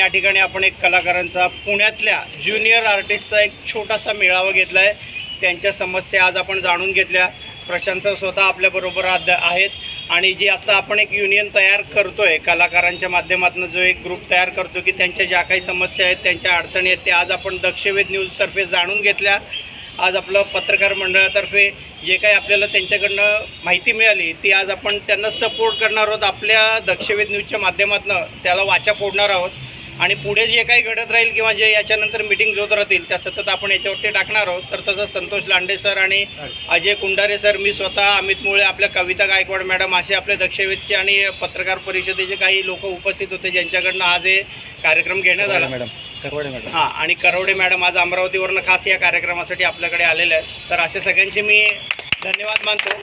या ठिकाणी आपण एक कलाकारांचा पुण्यातल्या ज्युनियर आर्टिस्टचा एक छोटासा मेळावा घेतला आहे त्यांच्या समस्या आज आपण जाणून घेतल्या. प्रशांत स्वतः आपल्याबरोबर आद- आहेत. आणि जी आता आपण एक युनियन तयार करतो आहे कलाकारांच्या माध्यमातून जो एक ग्रुप तयार करतो की त्यांच्या ज्या काही समस्या आहेत त्यांच्या अडचणी आहेत ते आज आपण दक्षवेध न्यूजतर्फे जाणून घेतल्या. आज आपलं पत्रकार मंडळातर्फे जे काही आपल्याला त्यांच्याकडनं माहिती मिळाली ती आज आपण त्यांना सपोर्ट करणार आहोत. आपल्या दक्षवेध न्यूजच्या माध्यमातून त्याला वाचा फोडणार आहोत. आणि पुढे जे काही घडत राहील किंवा जे याच्यानंतर मिटिंग होत राहतील त्या सतत आपण याच्यावरती टाकणार आहोत. तर तसं संतोष लांडे सर आणि अजय कुंडारे सर मी स्वतः अमित मुळे आपल्या कविता गायकवाड मॅडम असे आपले दक्षवेधचे आणि पत्रकार परिषदेचे काही लोक उपस्थित होते ज्यांच्याकडनं आज हे कार्यक्रम घेण्यात आला. Madam Karwade madam. हां आणि करवडे मॅडम आज अमरावतीवरनं खास या कार्यक्रमासाठी आपल्याकडे आलेले आहेत. तर असे सगळ्यांचे मी धन्यवाद मानतो.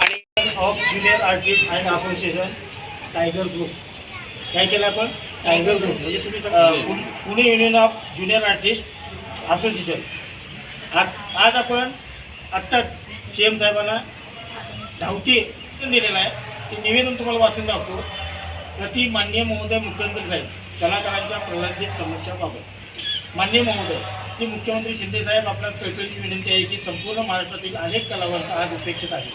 आणि of junior artist and association tiger group काय केलं आपण? टायगर ग्रुप म्हणजे तुम्ही सगळं Pune union of junior artist association. आज आज आपण आत्ताच सी एम साहेबांना धावती दिलेलं आहे. ते निवेदन तुम्हाला वाचून दाखवतो. प्रति माननीय महोदय मुख्यमंत्री साहेब कलाकारांच्या प्रलंबित समस्याबाबत मान्य महोदय श्री मुख्यमंत्री शिंदे साहेब आपणास कळकळीची विनंती आहे की संपूर्ण महाराष्ट्रातील अनेक कलावंत आज उपेक्षित आहेत.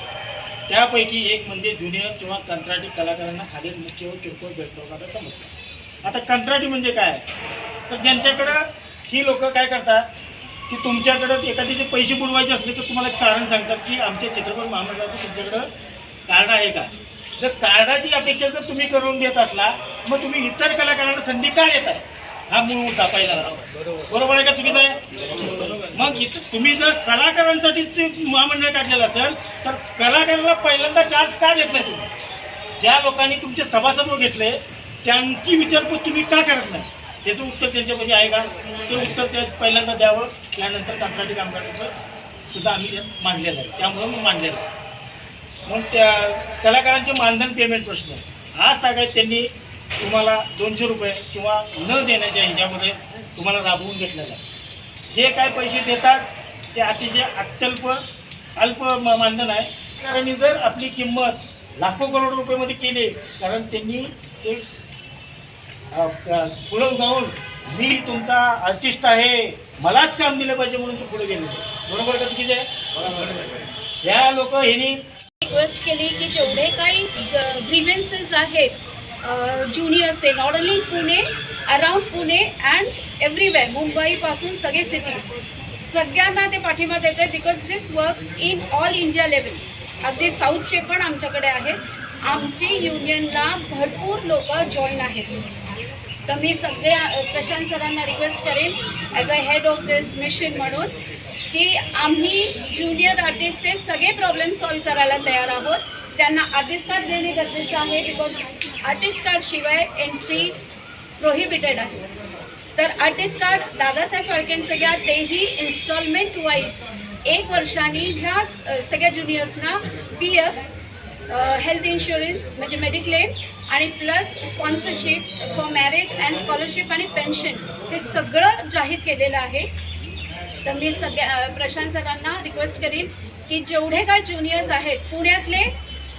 त्यापैकी एक म्हणजे ज्युनियर किंवा कंत्राटी कलाकारांना खालील मुख्य व किरकोळ भेडसावणाऱ्या समस्या. आता कंत्राटी म्हणजे काय? तर ज्यांच्याकडं ही लोक काय करतात की तुमच्याकडं एखाद्याचे पैसे बुडवायचे असले तर तुम्हाला एक कारण सांगतात की आमच्या चित्रपट महामंडळाचं तुमच्याकडं कार्ड आहे का? जर कार्डाची अपेक्षा जर तुम्ही करून देत असला मग तुम्ही इतर कलाकारांना संधी का देत आहे हा मूळ मुद्दा पहिला. बरोबर आहे का चुकीचा आहे? मग तुम्ही जर कलाकारांसाठीच ते महामंडळ काढलेलं असेल तर कलाकाराला पहिल्यांदा चान्स का देत नाही तुम्ही? ज्या लोकांनी तुमचे सभासद घेतले त्यांची विचारपूस तुम्ही का करत नाही? त्याचं उत्तर त्यांच्यापाशी आहे का? ते उत्तर ते पहिल्यांदा द्यावं त्यानंतर कंत्राटी कामगारांचं सुद्धा आम्ही मांडलेलं आहे. त्यामुळं मी मांडलेलं आहे. मग त्या कलाकारांचे मानधन पेमेंट प्रश्न. आज तागायत त्यांनी तुम्हाला दोनशे रुपये किंवा न देण्याच्या ह्याच्यामध्ये तुम्हाला राबवून घेतलेलं आहे. जे काय पैसे देतात ते अतिशय अत्यल्प अल्प मानधन आहे. कारण जर आपली किंमत लाखो करोड रुपयेमध्ये केली कारण त्यांनी ते पुढं जाऊन मी तुमचा आर्टिस्ट आहे मलाच काम दिलं पाहिजे म्हणून ते पुढे गेले. बरोबर का चुकीचं आहे? या लोक ह्यांनी रिक्वेस्ट केली की जेवढे काही ग्रीव्हन्सेस आहेत ज्युनियर्सचे not only Pune around Pune and everywhere मुंबईपासून सगळे सिटीज सगळ्यांना ते पाठिंबा देत आहेत because this works in all India level अगदी साऊथचे पण आमच्याकडे आहेत. आमची युनियनला भरपूर लोक जॉईन आहेत. तर मी सगळ्या प्रशांत सरांना रिक्वेस्ट करेन as a head of this mission म्हणून की आम्ही ज्युनियर आर्टिस्टचे सगळे प्रॉब्लेम सॉल्व करायला तयार आहोत. त्यांना आर्टिस्ट कार्ड देणे गरजेचं आहे बिकॉज आर्टिस्ट कार्डशिवाय एंट्री प्रोहिबिटेड आहे. तर आर्टिस्ट कार्ड दादासाहेब फाळकेंचं घ्या तेही इन्स्टॉलमेंट वाईज एक वर्षाने ह्या सगळ्या ज्युनियर्सना पी एफ हेल्थ इन्शुरन्स म्हणजे मेडिक्लेम आणि plus sponsorship for marriage and scholarship आणि पेन्शन हे सगळं जाहीर केलेलं आहे. तर मी सगळ्या प्रशांत सरांना रिक्वेस्ट करीन की जेवढे काय ज्युनियर्स आहेत पुण्यातले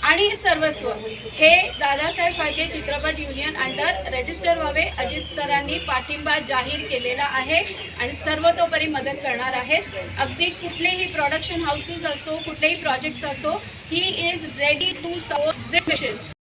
आणि सर्वस्व हे दादासाहेब फाळके चित्रपट युनियन अंडर रजिस्टर व्हावे अजित सरांनी पाठिंबा जाहीर केलेला आहे आणि सर्वतोपरी मदत करणार आहेत. अगदी कुठलेही प्रोडक्शन हाऊसेस असो कुठलेही प्रोजेक्ट्स असो he is ready to support this mission